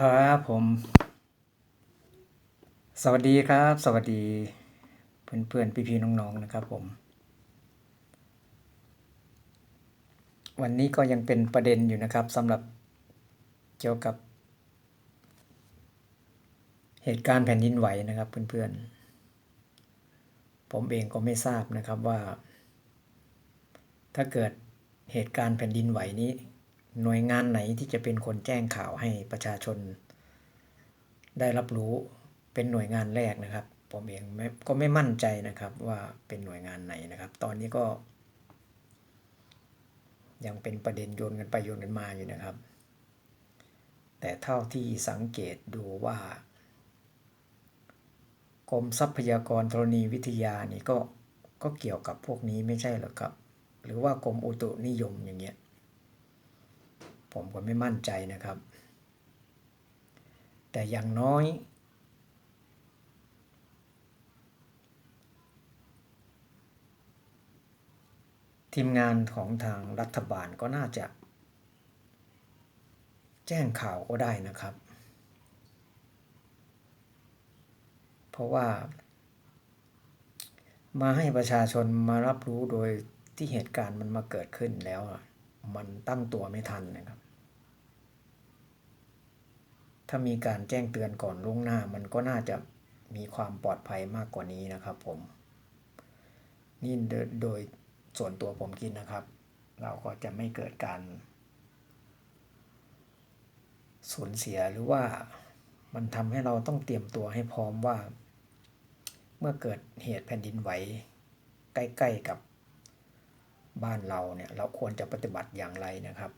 ครับผม สวัสดีครับ สวัสดี เพื่อนเพื่อนพี่พี่ๆน้องๆนะครับผม วันนี้ก็ยังเป็นประเด็นอยู่นะครับสำหรับเกี่ยวกับ เหตุการณ์แผ่นดินไหวนะครับเพื่อนๆ ผมเองก็ไม่ทราบนะครับว่า ถ้าเกิดเหตุการณ์แผ่นดินไหวนี้ หน่วยงานไหนที่จะเป็นคนแจ้งข่าวให้ประชาชน ได้รับรู้เป็นหน่วยงานแรกนะครับ ผมเองก็ไม่มั่นใจนะครับว่าเป็นหน่วยงานไหนนะครับ ตอนนี้ก็ ยังเป็นประเด็นโยนกันไปโยนกันมาอยู่นะครับ แต่เท่าที่สังเกตดูว่ากรมทรัพยากรธรณีวิทยานี่ก็ก็เกี่ยวกับพวกนี้ไม่ใช่หรอครับ หรือว่ากรมอุตุนิยมอย่างเงี้ย ผมก็ไม่มั่นใจนะครับ แต่อย่างน้อย ทีมงานของทางรัฐบาลก็น่าจะ แจ้งข่าวก็ได้นะครับ เพราะว่ามาให้ประชาชนมารับรู้โดยที่เหตุการณ์มันมาเกิดขึ้นแล้ว มันตั้งตัวไม่ทันนะครับ ถ้ามีการแจ้งเตือนก่อนล่วงหน้า มันก็น่าจะมีความปลอดภัยมากกว่านี้นะครับผม นี่โดยโดยส่วนตัวผมคิดนะครับ เราก็จะไม่เกิดการสูญเสียหรือว่ามันทำให้เราต้องเตรียมตัวให้พร้อมว่า เมื่อเกิดเหตุแผ่นดินไหวใกล้ ๆกับบ้านเราเนี่ย เราควรจะปฏิบัติอย่างไรนะครับ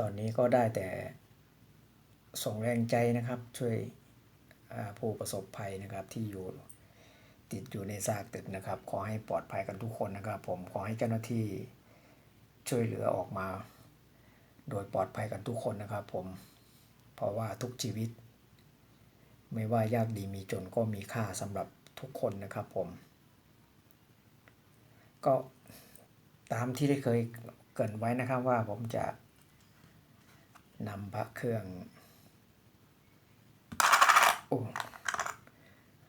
ตอนนี้ก็ได้แต่ส่งแรงใจนะครับ ช่วยผู้ประสบภัยนะครับที่อยู่ติดอยู่ในซากตึกนะครับ ขอให้ปลอดภัยกันทุกคนนะครับ ผมขอให้เจ้าหน้าที่ช่วยเหลือออกมา โดยปลอดภัยกันทุกคนนะครับ ผมเพราะว่าทุกชีวิต ไม่ว่ายากดีมีจนก็มีค่าสำหรับทุกคนนะครับ ผม ก็ตามที่ได้เคยเกินไว้นะครับว่าผมจะ นำพระเครื่องโอ้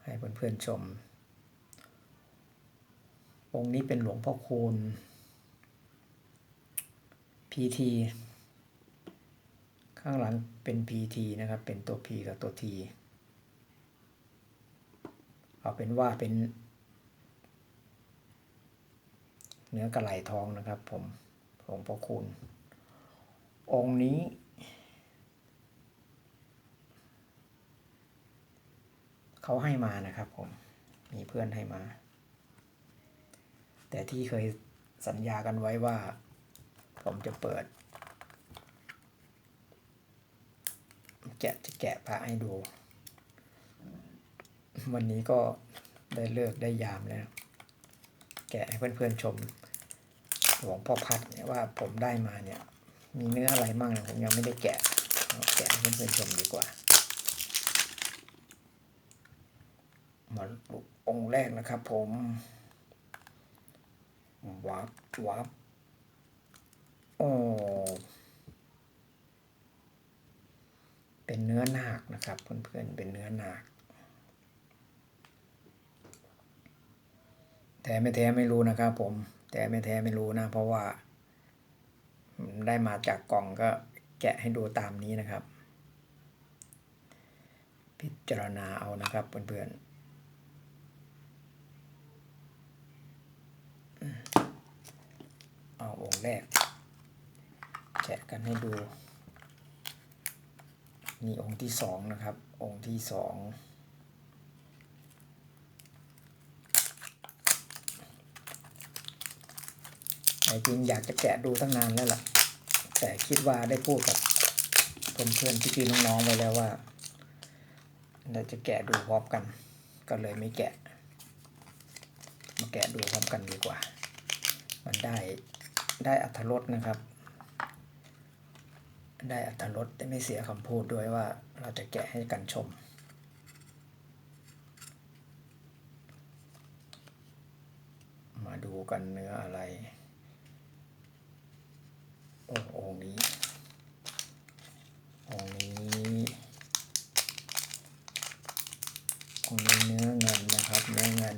ให้เพื่อนๆชม องค์นี้เป็นหลวงพ่อคูณพีทีข้างหลังเป็น PT นะครับ เป็นตัว P กับตัว T เอาเป็นว่าเป็น เนื้อกระไหลทองนะครับผมหลวงพ่อคูณองค์นี้ เขาให้มานะครับผม มีเพื่อนให้มา แต่ที่เคยสัญญากันไว้ว่า ผมจะเปิด แกะจะแกะพระให้ดู วันนี้ก็ได้เลิกได้ยามแล้ว แกะให้เพื่อนๆชมหลวงพ่อพัดเนี่ยว่าผมได้มาเนี่ย มีเนื้ออะไรบ้างผมยังไม่ได้แกะเอาแกะให้เพื่อนๆชมดีกว่า มาดูองค์แรกนะครับผมวับวับโอ้เป็นเนื้อหนาคนะครับ เพื่อนๆเป็นเนื้อหนาคแท้ไม่แท้ไม่รู้นะครับ ผมแต่ไม่แท้ไม่รู้นะ เพราะว่าได้มาจากกล่องก็แกะให้ดูตามนี้นะครับ พิจารณาเอานะครับเพื่อนๆเอาองค์ แรกแกะกันให้ดูนี่องค์ที่สองนะครับ องค์ที่สองแต่จริงอยากจะแกะดูตั้งนานแล้วล่ะ แต่คิดว่าได้พูดกับเพื่อนๆพี่ๆน้องๆไว้แล้วว่าเราจะแกะดูพร้อมกัน ก็เลยไม่แกะ มาแกะดูพร้อมกันดีกว่า มันได้ ได้อัธรสนะครับ ได้อัธรสแต่ไม่เสียคำพูดด้วยว่าเราจะแกะให้กันชม มาดูกันเนื้ออะไรโององนี้องนี้องนี้เนื้อเงินนะครับเนื้อเงิน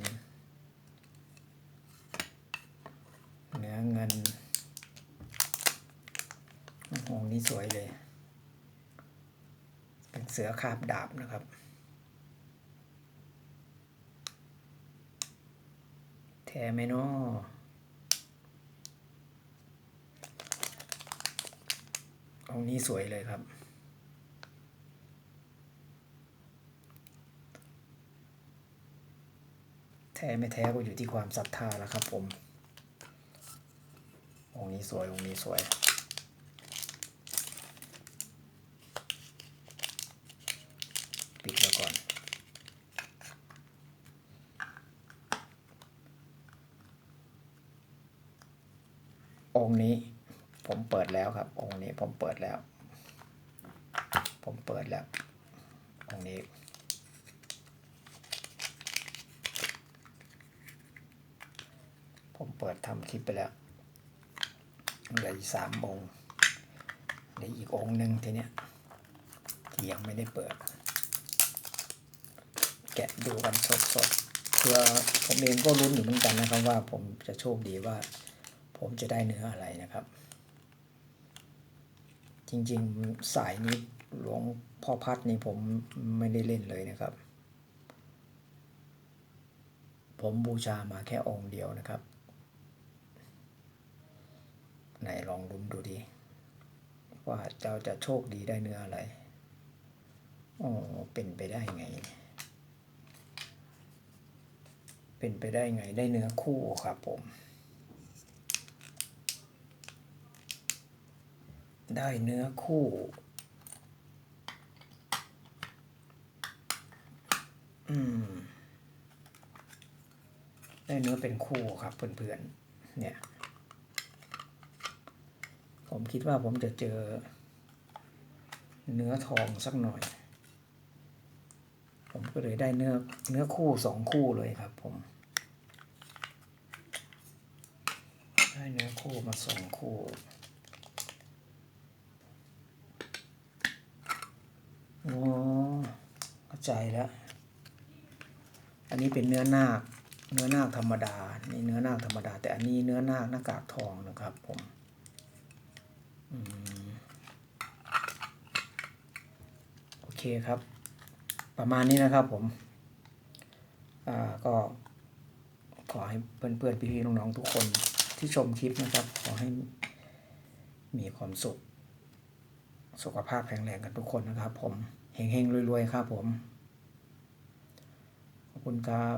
เสือคาบดาบนะครับ แท้ไหมเนาะองนี้สวยเลยครับ แท้ไม่แท้ก็อยู่ที่ความศรัทธาแล้วครับผมองนี้สวยองนี้สวย ปิดไว้ก่อน องค์นี้ ผมเปิดแล้วครับ องค์นี้ผมเปิดแล้ว ผมเปิดแล้ว องค์นี้ ผมเปิดทำคลิปไปแล้วเหลืออีกสามองค์เหลืออีกองค์หนึ่งทีเนี้ยยังไม่ได้เปิด แกะดูกันสดๆเพื่อผมเองก็ลุ้นอยู่เหมือนกันนะครับว่าผมจะโชคดีว่า ผมจะได้เนื้ออะไรนะครับ จริงๆสายนี้หลวงพ่อพัดนี่ผมไม่ได้เล่นเลยนะครับ ผมบูชามาแค่องค์เดียวนะครับ ไหนลองลุ้นดูดิว่าเจ้าจะโชคดีได้เนื้ออะไรอ๋อเป็นไปได้ไง เป็นไปได้ไงได้เนื้อคู่ครับผม ได้เนื้อคู่ อืม ได้เนื้อเป็นคู่ครับเพื่อนๆ เนี่ย ผมคิดว่าผมจะเจอ เนื้อทองสักหน่อย ผมก็เลยได้เนื้อเนื้อคู่สองคู่เลยครับ ผมได้เนื้อคู่มาสองคู่ อ๋อเข้าใจแล้ว อันนี้เป็นเนื้อนาค เนื้อนาคธรรมดา นี่เนื้อนาคธรรมดา แต่อันนี้เนื้อนาคหน้ากากทองนะครับผมอืมโอเคครับ ประมาณนี้นะครับผม อ่าก็ขอให้เพื่อนๆพี่ๆน้องๆทุกคนที่ชมคลิปนะครับ ขอให้มีความสุข สุขภาพแข็งแรงกันทุกคนนะครับผม เฮงๆรวยๆ ครับผม ขอบคุณครับ